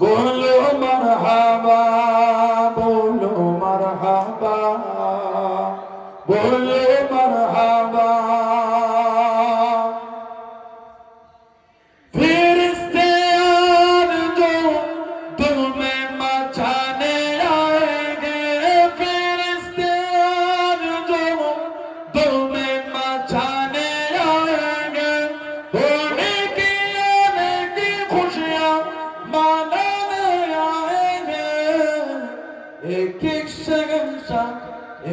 বলো মারহাবা বলো মারহাবা বলো एक एक शगनशा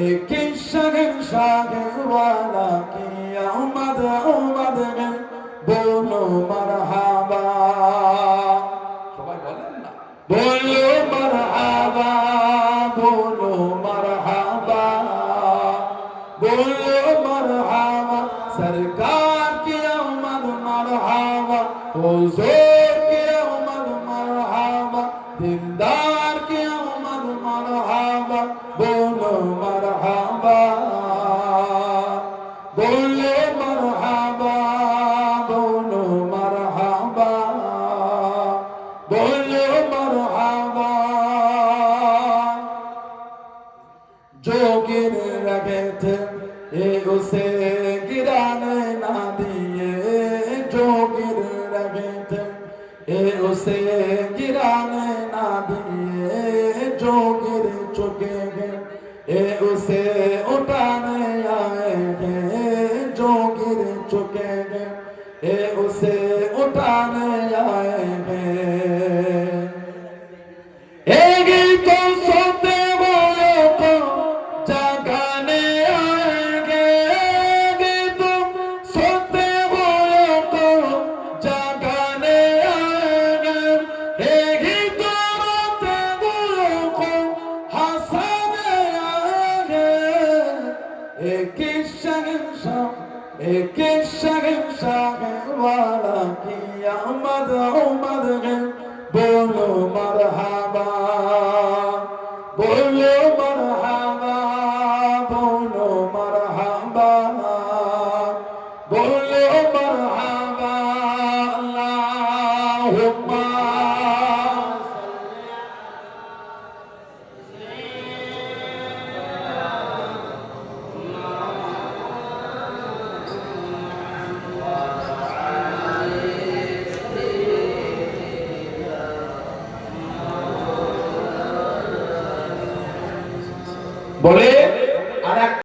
एक एक शगनशा के वाला की आमद आमद में बोलो मरहाबा সবাই বলেন না बोलो मरहाबा बोलो मरहाबा बोलो मरहाबा सरकार की आमद मरहाबा हुजूर সে গিরানে না দিয়ে যোগীর রবিতে এ সে গিরানে না দিয়ে যোগীর চোখে এ সে উঠানে আয়ে যোগীর চোখে এ সে উঠানে شهنشاه ایک شهنشاه والا کی آمد آمد ہے بولو مرحبا بولو مرحبا بولو বলে